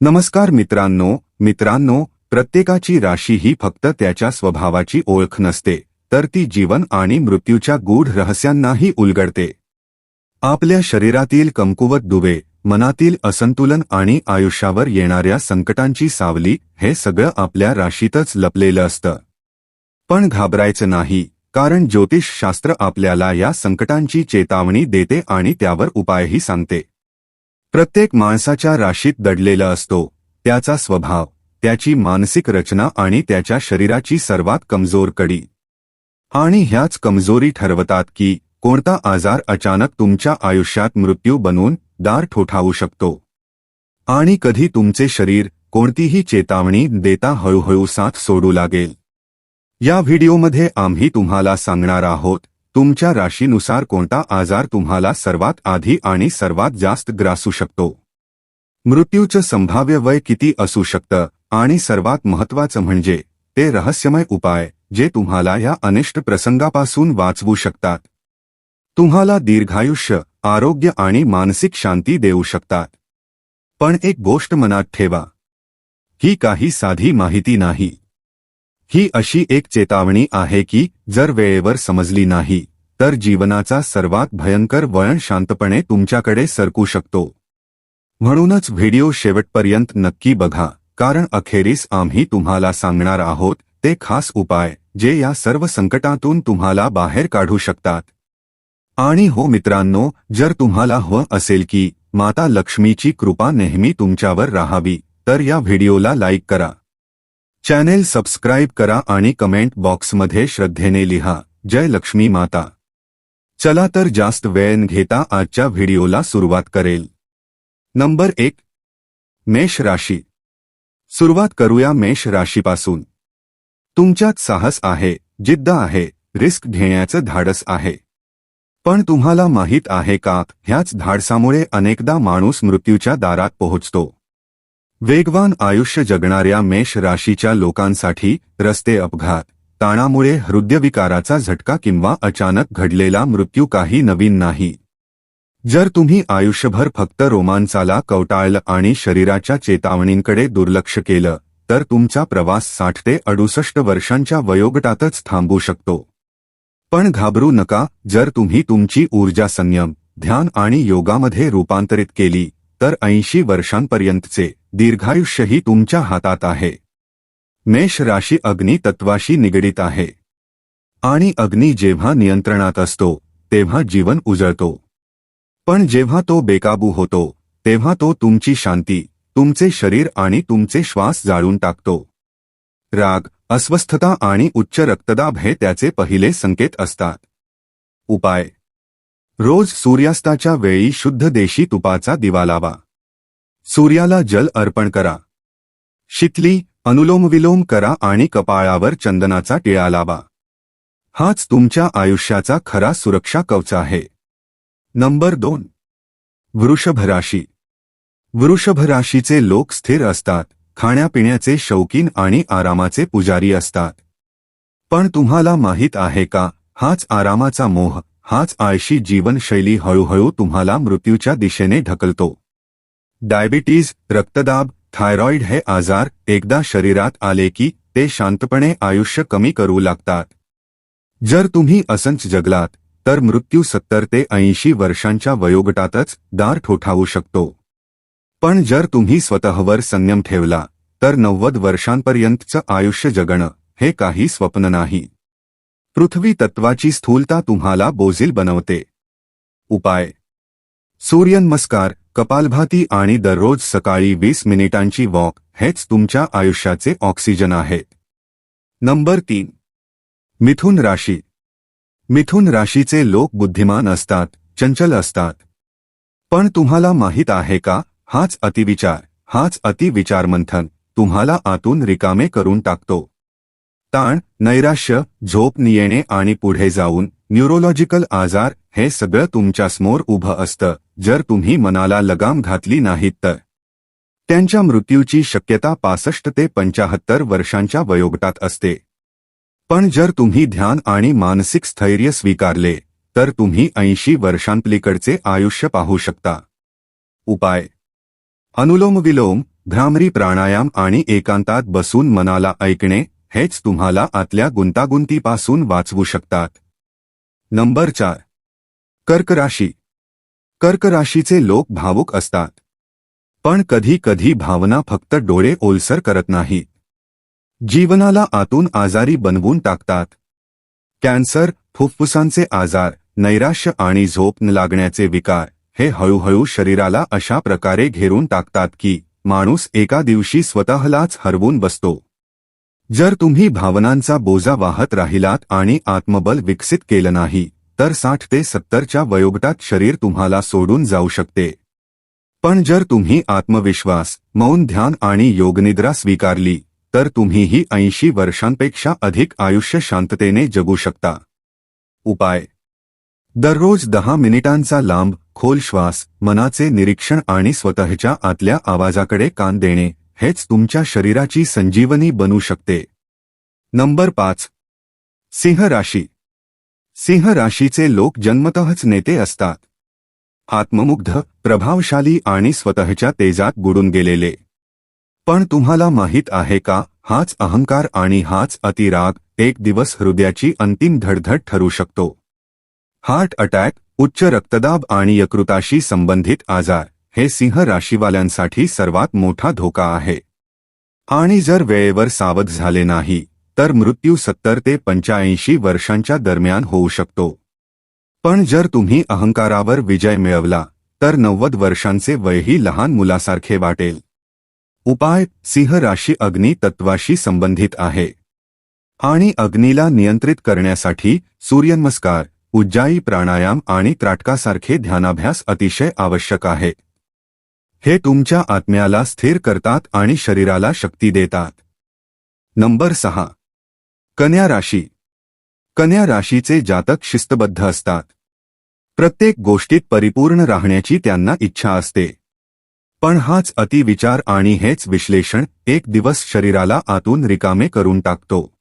नमस्कार मित्रांनो मित्रांनो प्रत्येकाची राशी ही फक्त त्याच्या स्वभावाची ओळख नसते तर ती जीवन आणि मृत्यूच्या गूढ रहस्यांनाही उलगडते. आपल्या शरीरातील कमकुवत दुवे मनातील असंतुलन आणि आयुष्यावर येणाऱ्या संकटांची सावली हे सगळं आपल्या राशीतच लपलेलं असतं. पण घाबरायचं नाही कारण ज्योतिषशास्त्र आपल्याला या संकटांची चेतावणी देते आणि त्यावर उपायही सांगते. प्रत्येक माणसाच्या राशीत दडलेला असतो त्याचा स्वभाव त्याची मानसिक रचना आणि त्याच्या शरीराची सर्वात कमजोर कडी. आणि ह्याच कमजोरी ठरवतात की कोणता आजार अचानक तुमच्या आयुष्यात मृत्यू बनून दार ठोठावू शकतो. आणि कधी तुमचे शरीर कोणतीही चेतावणी देता हळूहळू साथ सोडू लागेल. या व्हिडिओमध्ये आम्ही तुम्हाला सांगणार आहोत तुमच्या राशीनुसार कोणता आजार तुम्हाला सर्वात आधी आणि सर्वात जास्त ग्रासू शकतो? मृत्यूचं संभाव्य वय किती असू शकतं? आणि सर्वात महत्वाचं म्हणजे ते रहस्यमय उपाय जे तुम्हाला या अनिष्ट प्रसंगापासून वाचवू शकतात. तुम्हाला दीर्घायुष्य आरोग्य आणि मानसिक शांती देऊ शकतात. पण एक गोष्ट मनात ठेवा. ही काही साधी माहिती नाही. ही अशी एक चेतावणी आहे की जर वेळेवर समजली नाही तर जीवनाचा सर्वात भयंकर वळण शांतपणे तुमच्याकडे सरकू शकतो. म्हणूनच व्हिडिओ शेवटपर्यंत नक्की बघा कारण अखेरीस आम्ही तुम्हाला सांगणार आहोत ते खास उपाय जे या सर्व संकटातून तुम्हाला बाहेर काढू शकतात. आणि हो मित्रांनो जर तुम्हाला हवं असेल की माता लक्ष्मीची कृपा नेहमी तुमच्यावर राहावी तर या व्हिडिओला लाईक करा. चॅनेल सबस्क्राईब करा आणि कमेंट बॉक्समध्ये श्रद्धेने लिहा. जय लक्ष्मी माता. चला तर जास्त वेळ घेता आजच्या व्हिडिओला सुरुवात करेल. नंबर एक. मेष राशी. सुरुवात करूया मेष राशीपासून. तुमच्यात साहस आहे जिद्द आहे रिस्क घेण्याचं धाडस आहे. पण तुम्हाला माहीत आहे का ह्याच धाडसामुळे अनेकदा माणूस मृत्यूच्या दारात पोहोचतो. वेगवान आयुष्य जगणाऱ्या मेष राशीच्या लोकांसाठी रस्ते अपघात. ताणामुळे हृदयविकाराचा झटका किंवा अचानक घडलेला मृत्यू काही नवीन नाही. जर तुम्ही आयुष्यभर फक्त रोमांचाला कवटाळलं आणि शरीराच्या चेतावणींकडे दुर्लक्ष केलं तर तुमचा प्रवास साठ ते अडुसष्ट वर्षांच्या वयोगटातच थांबू शकतो. पण घाबरू नका जर तुम्ही तुमची ऊर्जा संयम ध्यान आणि योगामध्ये रूपांतरित केली तर ऐंशी वर्षांपर्यंतचे दीर्घायुष्यही तुमच्या हातात आहे. मेष राशी अग्नी तत्वाशी निगडीत आहे. आणि अग्नी जेव्हा नियंत्रणात असतो तेव्हा जीवन उजळतो. पण जेव्हा तो बेकाबू होतो तेव्हा तो तुमची शांती तुमचे शरीर आणि तुमचे श्वास जाळून टाकतो. राग अस्वस्थता आणि उच्च रक्तदाब हे त्याचे पहिले संकेत असतात. उपाय. रोज सूर्यास्ताच्या वेळी शुद्ध देशी तुपाचा दिवा लावा. सूर्याला जल अर्पण करा. शितली अनुलोमविलोम करा आणि कपाळावर चंदनाचा टिळा लावा. हाच तुमच्या आयुष्याचा खरा सुरक्षा कवच आहे. नंबर दोन. वृषभ राशी. वृषभ राशीचे लोक स्थिर असतात खाण्यापिण्याचे शौकीन आणि आरामाचे पुजारी असतात. पण तुम्हाला माहीत आहे का हाच आरामाचा मोह हाच आळशी जीवनशैली हळूहळू तुम्हाला मृत्यूच्या दिशेने ढकलतो. डायबिटीज रक्तदाब थायरॉइड हे आजार एकदा शरीरात आले की ते शांतपणे आयुष्य कमी करू लागतात. जर तुम्ही असंच जगलात तर मृत्यू सत्तर ते ऐंशी वर्षांच्या वयोगटातच दार ठोठावू शकतो. पण जर तुम्ही स्वतःवर संयम ठेवला तर नव्वद वर्षांपर्यंतचं आयुष्य जगणं हे काही स्वप्न नाही. पृथ्वी तत्वाची स्थूलता तुम्हाला बोझील बनवते. उपाय. सूर्यनमस्कार. कपालभाती आणि दररोज सकाळी वीस मिनिटांची वॉक हेच तुमच्या आयुष्याचे ऑक्सिजन आहेत नंबर तीन. मिथुन राशी. मिथुन राशीचे लोक बुद्धिमान असतात चंचल असतात. पण तुम्हाला माहीत आहे का हाच अतिविचार हाच अतिविचारमंथन तुम्हाला आतून रिकामे करून टाकतो. ताण नैराश्य झोप येणे आणि पुढे जाऊन न्यूरोलॉजिकल आजार हे सगळं तुमच्यासमोर उभं असतं जर तुम्ही मनाला लगाम घातली नाहीत तर. त्यांच्या मृत्यूची शक्यता पासष्ट ते पंचाहत्तर वर्षांच्या वयोगटात असते. पण जर तुम्ही ध्यान आणि मानसिक स्थैर्य स्वीकारले तर तुम्ही ऐंशी वर्षांपलीकडचे आयुष्य पाहू शकता. उपाय. अनुलोम विलोम भ्रामरी प्राणायाम आणि एकांतात बसून मनाला ऐकणे हेच तुम्हाला आतल्या गुंतागुंतीपासून वाचवू शकतात. नंबर चार. कर्क राशी. कर्क राशीचे लोक भावुक असतात. पण कधी कधी भावना फक्त डोळे ओलसर करत नाहीत. जीवनाला आतून आजारी बनवून टाकतात. कॅन्सर फुफ्फुसांचे आजार नैराश्य आणि झोप न लागण्याचे विकार हे हळूहळू शरीराला अशा प्रकारे घेरून टाकतात की माणूस एका दिवशी स्वतःलाच हरवून बसतो. जर तुम्ही भावनांचा बोजा वाहत राहिलात आणि आत्मबल विकसित केलं नाही तर साठ ते सत्तरच्या वयोगटात शरीर तुम्हाला सोडून जाऊ शकते. पण जर तुम्ही आत्मविश्वास मौन ध्यान आणि योगनिद्रा स्वीकारली तर तुम्हीही ऐंशी वर्षांपेक्षा अधिक आयुष्य शांततेने जगू शकता. उपाय. दररोज दहा मिनिटांचा लांब खोल श्वास मनाचे निरीक्षण आणि स्वतःच्या आतल्या आवाजाकडे कान देणे. हेच तुमच्या शरीराची संजीवनी बनू शकते. नंबर पाच. सिंह राशी. सिंह राशीचे लोक जन्मतःच नेते असतात. आत्ममुग्ध प्रभावशाली आणि स्वतःच्या तेजात बुडून गेलेले. पण तुम्हाला माहीत आहे का हाच अहंकार आणि हाच अतिराग एक दिवस हृदयाची अंतिम धडधड ठरू शकतो. हार्ट अटॅक उच्च रक्तदाब आणि यकृताशी संबंधित आजार. हे सिंह राशीवाल्यांसाठी सर्वात मोठा धोका आहे. आणि जर वेळेवर सावध झाले नाही तर मृत्यू सत्तर ते पंच्याऐंशी वर्षांच्या दरम्यान होऊ शकतो. पण जर तुम्ही अहंकारावर विजय मिळवला तर नव्वद वर्षांचे वयही लहान मुलासारखे वाटेल. उपाय सिंह राशी अग्नी तत्वाशी संबंधित आहे. आणि अग्नीला नियंत्रित करण्यासाठी सूर्यनमस्कार उज्जाई प्राणायाम आणि त्राटकासारखे ध्यानाभ्यास अतिशय आवश्यक आहे. हे तुमच्या आत्म्याला स्थिर करतात आणि शरीराला शक्ती देतात. नंबर सहा. कन्या राशी. कन्या राशीचे जातक शिस्तबद्ध असतात. प्रत्येक गोष्टीत परिपूर्ण राहण्याची त्यांना इच्छा असते. पण हाच अतिविचार आणि हेच विश्लेषण एक दिवस शरीराला आतून रिकामे करून टाकतो.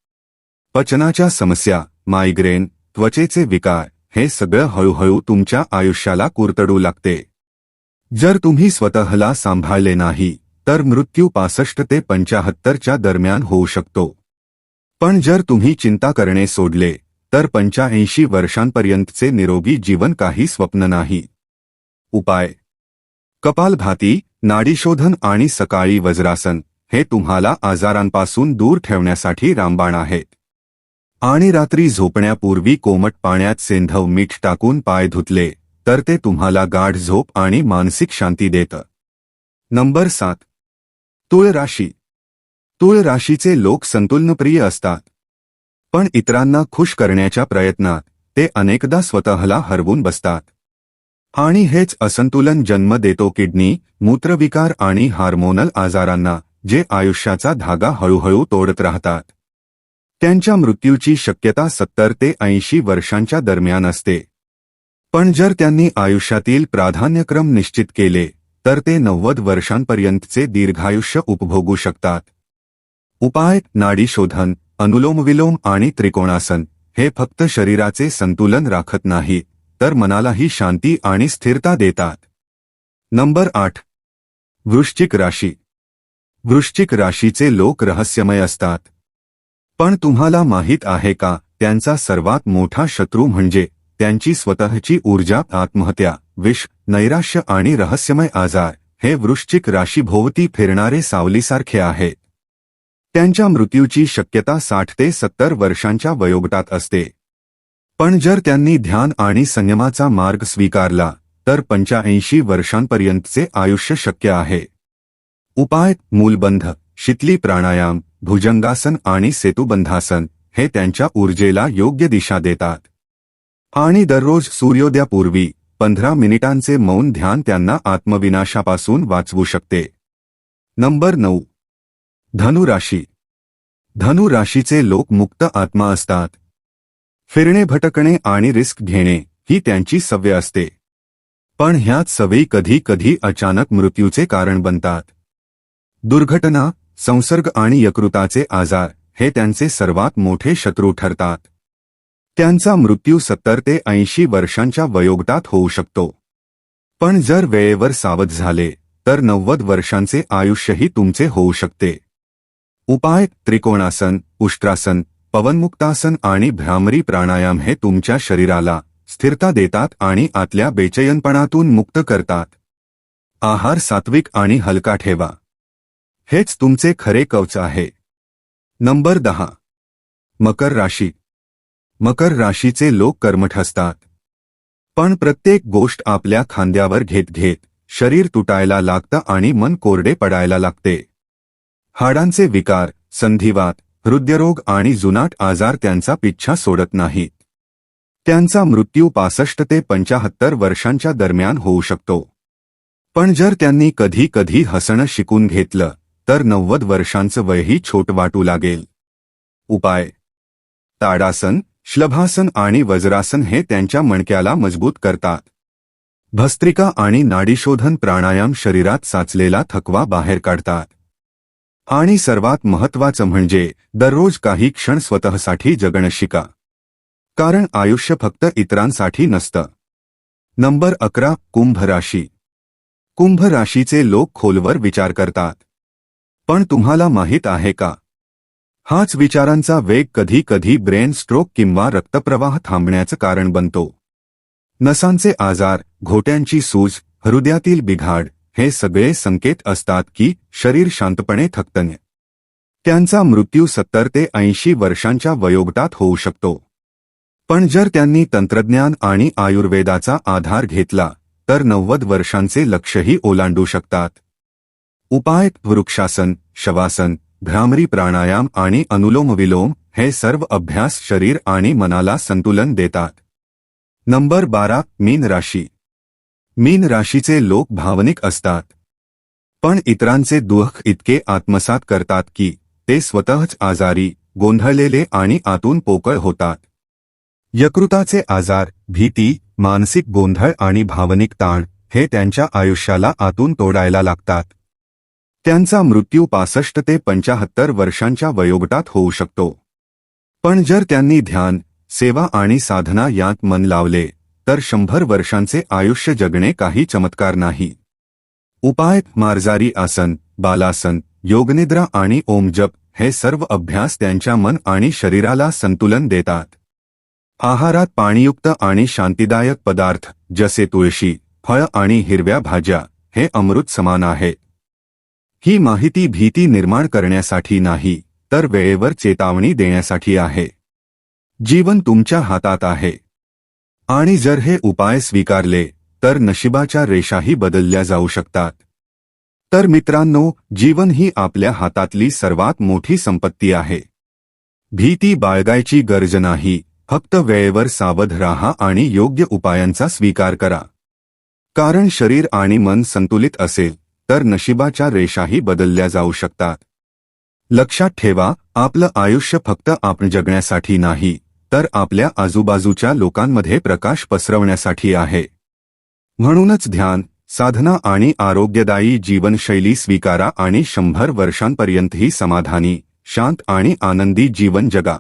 पचनाच्या समस्या मायग्रेन त्वचेचे विकार हे सगळं हळूहळू तुमच्या आयुष्याला कुरतडू लागते. जर तुम्ही स्वतःला सांभाळले नाही तर मृत्यू पासष्ट ते पंचाहत्तरच्या दरम्यान होऊ शकतो. पण जर तुम्ही चिंता करणे सोडले तर पंच्याऐंशी वर्षांपर्यंतचे निरोगी जीवन काही स्वप्न नाही. उपाय. कपालभाती नाडीशोधन आणि सकाळी वज्रासन हे तुम्हाला आजारांपासून दूर ठेवण्यासाठी रामबाण आहेत आणि रात्री झोपण्यापूर्वी कोमट पाण्यात सेंधव मीठ टाकून पाय धुतले तर ते तुम्हाला गाढ झोप आणि मानसिक शांती देतं. नंबर सात. तुळ राशी. तुळ राशीचे लोक संतुलनप्रिय असतात. पण इतरांना खुश करण्याच्या प्रयत्नात ते अनेकदा स्वतःला हरवून बसतात. आणि हेच असंतुलन जन्म देतो किडनी मूत्रविकार आणि हार्मोनल आजारांना जे आयुष्याचा धागा हळूहळू तोडत राहतात. त्यांच्या मृत्यूची शक्यता सत्तर ते ऐंशी वर्षांच्या दरम्यान असते. पण जर त्यांनी आयुष्यातील प्राधान्यक्रम निश्चित केले तर ते नव्वद वर्षांपर्यंतचे दीर्घायुष्य उपभोगू शकतात. उपाय नाडी शोधन अनुलोमविलोम आणि त्रिकोणासन हे फक्त शरीराचे संतुलन राखत नाही तर मनालाही शांती आणि स्थिरता देतात. नंबर आठ. वृश्चिक राशी. वृश्चिक राशीचे लोक रहस्यमय असतात. पण तुम्हाला माहीत आहे का त्यांचा सर्वात मोठा शत्रू म्हणजे त्यांची स्वतःची ऊर्जा आत्महत्या विष नैराश्य आणि रहस्यमय आजार हे वृश्चिक राशीभोवती फिरणारे सावलीसारखे आहेत त्यांच्या मृत्यूची शक्यता साठ ते सत्तर वर्षांच्या वयोगटात असते. पण जर त्यांनी ध्यान आणि संयमाचा मार्ग स्वीकारला तर पंच्याऐंशी वर्षांपर्यंतचे आयुष्य शक्य आहे. उपाय मूलबंध शितली प्राणायाम भुजंगासन आणि सेतुबंधासन हे त्यांच्या ऊर्जेला योग्य दिशा देतात. आणि दररोज सूर्योदयापूर्वी पंधरा मिनिटांचे मौन ध्यान त्यांना आत्मविनाशापासून वाचवू शकते. नंबर नऊ. धनुराशी धनुराशीचे लोक मुक्त आत्मा असतात. फिरणे भटकणे आणि रिस्क घेणे ही त्यांची सवय असते. पण ह्याच सवयी कधी कधी अचानक मृत्यूचे कारण बनतात. दुर्घटना संसर्ग आणि यकृताचे आजार हे त्यांचे सर्वात मोठे शत्रू ठरतात. त्यांचा मृत्यू सत्तर ते ऐंशी वर्षांच्या वयोगटात होऊ शकतो. पण जर वेळेवर सावध झाले तर नव्वद वर्षांचे आयुष्यही तुमचे होऊ शकते. उपाय त्रिकोणासन उष्ट्रासन पवनमुक्तासन आणि भ्रामरी प्राणायाम हे तुमच्या शरीराला स्थिरता देतात आणि आतल्या बेचयनपणातून मुक्त करतात. आहार सात्विक आणि हलका ठेवा. हेच तुमचे खरे कवच आहे. नंबर दहा. मकर राशी. मकर राशीचे लोक कर्मठ असतात. पण प्रत्येक गोष्ट आपल्या खांद्यावर घेत घेत शरीर तुटायला लागतं आणि मन कोरडे पडायला लागते. हाडांचे विकार संधिवात हृदयरोग आणि जुनाट आजार त्यांचा पिच्छा सोडत नाहीत. त्यांचा मृत्यू पासष्ट ते पंचाहत्तर वर्षांच्या दरम्यान होऊ शकतो. पण जर त्यांनी कधी कधी हसणं शिकून घेतलं तर नव्वद वर्षांचं वयही छोट वाटू लागेल. उपाय. ताडासन श्लभासन आणि वज्रासन हे त्यांच्या मणक्याला मजबूत करतात. भस्त्रिका आणि नाडीशोधन प्राणायाम शरीरात साचलेला थकवा बाहेर काढतात. आणि सर्वात महत्वाचं म्हणजे दररोज काही क्षण स्वतःसाठी जगणं शिका कारण आयुष्य फक्त इतरांसाठी नसतं. नंबर अकरा कुंभ राशी. कुंभ राशीचे लोक खोलवर विचार करतात. पण तुम्हाला माहीत आहे का? हाच विचारांचा वेग कधी कधी ब्रेन स्ट्रोक किंवा रक्तप्रवाह थांबण्याचं कारण बनतो. नसांचे आजार घोट्यांची सूज हृदयातील बिघाड हे सगळे संकेत असतात की शरीर शांतपणे थकतने त्यांचा मृत्यू सत्तर ते ऐंशी वर्षांच्या वयोगटात होऊ शकतो. पण जर त्यांनी तंत्रज्ञान आणि आयुर्वेदाचा आधार घेतला तर नव्वद वर्षांचे लक्षही ओलांडू शकतात. उपाय वृक्षासन शवासन भ्रामरी प्राणायाम आणि अनुलोम विलोम हे सर्व अभ्यास शरीर आणि मनाला संतुलन देतात. नंबर बारा मीन राशी. मीन राशीचे लोक भावनिक असतात. पण इतरांचे दुःख इतके आत्मसात करतात की ते स्वतःच आजारी गोंधळलेले आणि आतून पोकळ होतात. यकृताचे आजार भीती मानसिक गोंधळ आणि भावनिक ताण हे त्यांच्या आयुष्याला आतून तोडायला लागतात. त्यांचा मृत्यू पासष्ट ते पंचाहत्तर वर्षांच्या वयोगटात होऊ शकतो. पण जर त्यांनी ध्यान सेवा आणि साधना यात मन लावले तर शंभर वर्षांचे आयुष्य जगणे काही चमत्कार नाही. उपाय मार्जारी आसन बालासन योगनिद्रा आणि ओमजप हे सर्व अभ्यास त्यांच्या मन आणि शरीराला संतुलन देतात. आहारात पाणीयुक्त आणि शांतिदायक पदार्थ जसे तुळशी फळ आणि हिरव्या भाज्या हे अमृत समान आहे. ही माहिती भीती निर्माण करण्यासाठी नाही तर वेळेवर चेतावणी देण्यासाठी आहे. जीवन तुमच्या हातात आहे. आणि जर हे उपाय स्वीकारले तर नशिबाच्या रेषाही बदलल्या जाऊ शकतात. तर मित्रांनो जीवन ही आपल्या हातातली सर्वात मोठी संपत्ती आहे. भीती बाळगायची गरज नाही फक्त वेळेवर सावध राहा आणि योग्य उपायांचा स्वीकार करा. कारण शरीर आणि मन संतुलित असेल. तर नशिबाच्या रेषाही बदलल्या जाऊ शकतात. लक्षात ठेवा आपलं आयुष्य फक्त आपण जगण्यासाठी नाही तर आपल्या आजूबाजूच्या लोकांमध्ये प्रकाश पसरवण्यासाठी आहे. म्हणूनच ध्यान साधना आणि आरोग्यदायी जीवनशैली स्वीकारा आणि शंभर वर्षांपर्यंतही समाधानी शांत आणि आनंदी जीवन जगा.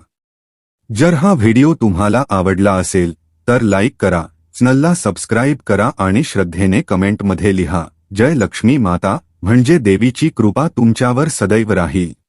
जर हा व्हिडिओ तुम्हाला आवडला असेल तर लाईक करा चॅनलला सबस्क्राईब करा आणि श्रद्धेने कमेंटमध्ये लिहा. जय लक्ष्मी माता म्हणजे देवीची कृपा तुमच्यावर सदैव राहील.